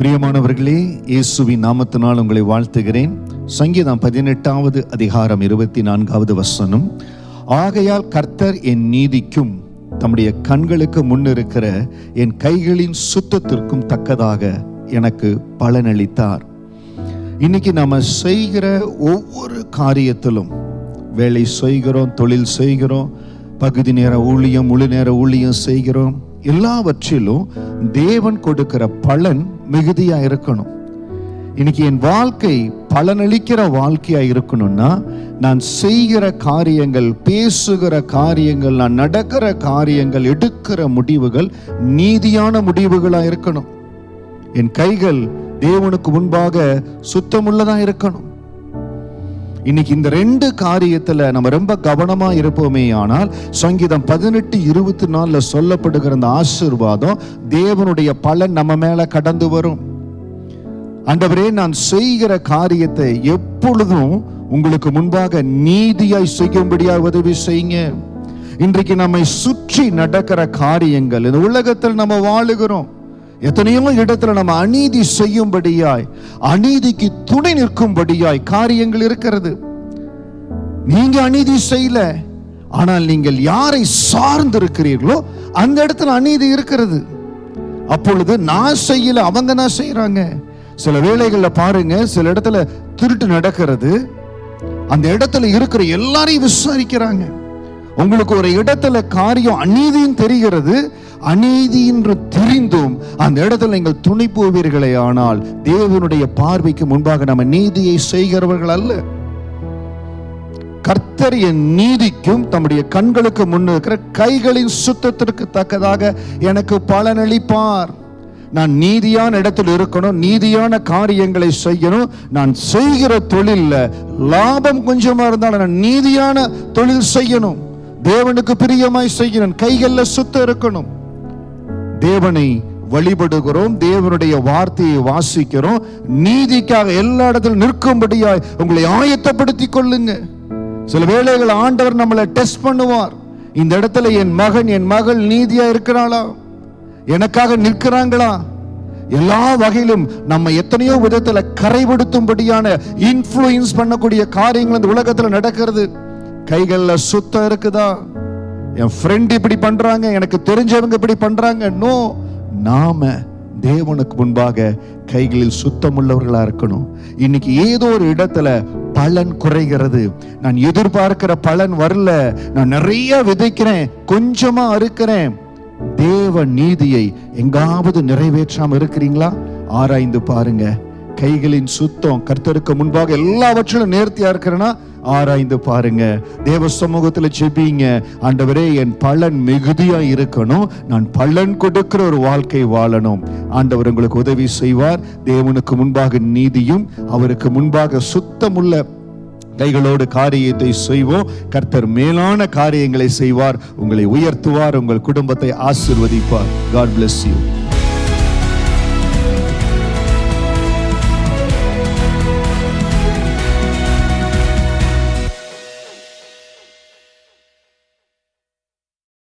பிரியமானவர்களே இயேசுவின் நாமத்தினால் உங்களை வாழ்த்துகிறேன். சங்கீதம் பதினெட்டாவது அதிகாரம் இருபத்தி நான்காவது வசனம். ஆகையால் கர்த்தர் என் நீதிக்கும் தம்முடைய கண்களுக்கு முன்னிருக்கிற என் கைகளின் சுத்தத்திற்கும் தக்கதாக எனக்கு பலனளித்தார். இன்னைக்கு நம்ம செய்கிற ஒவ்வொரு காரியத்திலும் வேலை செய்கிறோம் தொழில் செய்கிறோம் பகுதி நேர ஊழியம் முழு நேர ஊழியம் செய்கிறோம் எல்லாவற்றிலும் தேவன் கொடுக்கிற பலன் மிகுதியா இருக்கணும். இன்னைக்கு என் வாழ்க்கை பலனளிக்கிற வாழ்க்கையா இருக்கணும்னா நான் செய்கிற காரியங்கள் பேசுகிற காரியங்கள் நான் நடக்கிற காரியங்கள் எடுக்கிற முடிவுகள் நீதியான முடிவுகளா இருக்கணும். என் கைகள் தேவனுக்கு முன்பாக சுத்தமுள்ளதா இருக்கணும். இன்னைக்கு இந்த ரெண்டு காரியத்துல நம்ம ரொம்ப கவனமா இருப்போமே ஆனால் சங்கீதம் பதினெட்டு இருபத்தி நாலுல சொல்லப்படுகிற அந்த ஆசீர்வாதம் தேவனுடைய பலன் நம்ம மேல கடந்து வரும். அண்டவரே நான் செய்கிற காரியத்தை எப்பொழுதும் உங்களுக்கு முன்பாக நீதியாய் செய்யும்படியா உதவி செய்யுங்க. இன்றைக்கு நம்மை சுற்றி நடக்கிற காரியங்கள் இந்த உலகத்தில் நம்ம வாழுகிறோம். எத்தனையோ இடத்துல நம்ம அநீதி செய்யும்படியாய் அநீதிக்கு துணை நிற்கும்படியாய் காரியங்கள் இருக்கிறது. நீங்க அநீதி செய்யல ஆனால் நீங்கள் யாரை சார்ந்து இருக்கிறீர்களோ அந்த இடத்துல அநீதி இருக்கிறது. அப்பொழுது நான் செய்யல அவங்க நான் செய்யறாங்க சில வேலைகளில் பாருங்க சில இடத்துல திருட்டு நடக்கிறது. அந்த இடத்துல இருக்கிற எல்லாரையும் விசாரிக்கிறாங்க. உங்களுக்கு ஒரு இடத்துல காரியம் அநீதியும் தெரிகிறது. அநீதி என்று தெரிந்தும் அந்த இடத்துல நீங்கள் துணை போவீர்களே ஆனால் தேவனுடைய பார்வைக்கு முன்பாக நம்ம நீதியை செய்கிறவர்கள் அல்ல. கர்த்தர் என் நீதிக்கும் தம்முடைய கண்களுக்கு முன்னிருக்கிற கைகளின் சுத்தத்திற்கு தக்கதாக எனக்கு பலனளிப்பார் நான் நீதியான இடத்தில் இருக்கணும் நீதியான காரியங்களை செய்யணும். நான் செய்கிற தொழில்ல லாபம் கொஞ்சமா இருந்தாலும் நான் நீதியான தொழில் செய்யணும். தேவனுக்கு பிரியமாய் செய்கிறேன். கைகள்ல சுத்தம் இருக்கணும். தேவனை வழிபடுகிறோம். தேவனுடைய வார்த்தையை வாசிக்கிறோம். நீதிக்காக எல்லா இடத்திலும் நிற்கும்படியாய் உங்களை ஆயத்தப்படுத்தி கொள்ளுங்க. சில வேளைகள் ஆண்டவர் நம்மளை டெஸ்ட் பண்ணுவார். இந்த இடத்துல என் மகன் என் மகள் நீதியா இருக்கிறாளா? எனக்காக நிற்கிறாங்களா? எல்லா வகையிலும் நம்ம எத்தனையோ விதத்துல கரைபடுத்தும்படியான இன்ஃப்ளூயன்ஸ் பண்ணக்கூடிய காரியங்கள் இந்த உலகத்துல நடக்கிறது. கைகளில் சுத்தம் இருக்குதா? என் ஃப்ரெண்ட் இப்படி பண்றாங்க எனக்கு தெரிஞ்சவங்க இப்படி பண்றாங்க. நோ நாம தேவனுக்கு முன்பாக கைகளில் சுத்தமுள்ளவர்களா இருக்கணும். இன்னைக்கு ஏதோ ஒரு இடத்துல பலன் குறைகிறது. நான் எதிர்பார்க்கிற பலன் வரல. நான் நிறைய விதைக்கிறேன் கொஞ்சமா அறுக்கிறேன். தேவ நீதியை எங்காவது நிறைவேற்றாம இருக்கிறீங்களா? ஆராய்ந்து பாருங்க. கைகளின் சுத்தம் கர்த்தருக்கு முன்பாக எல்லாவற்றிலும் நேர்த்தியா இருக்கிறேன்னா ஆராய்ந்து பாருங்க. தேவ சமூகத்துல ஜெபிங்க. ஆண்டவரே என் பலன் மிகுதியா இருக்கணும். நான் பலன் கொடுக்கிற ஒரு வாழ்க்கை வாழணும். ஆண்டவர் உங்களுக்கு உதவி செய்வார். தேவனுக்கு முன்பாக நீதியும் அவருக்கு முன்பாக சுத்தமுள்ள கைகளோடு காரியத்தை செய்வோம். கர்த்தர் மேலான காரியங்களை செய்வார். உங்களை உயர்த்துவார். உங்கள் குடும்பத்தை ஆசிர்வதிப்பார். God bless you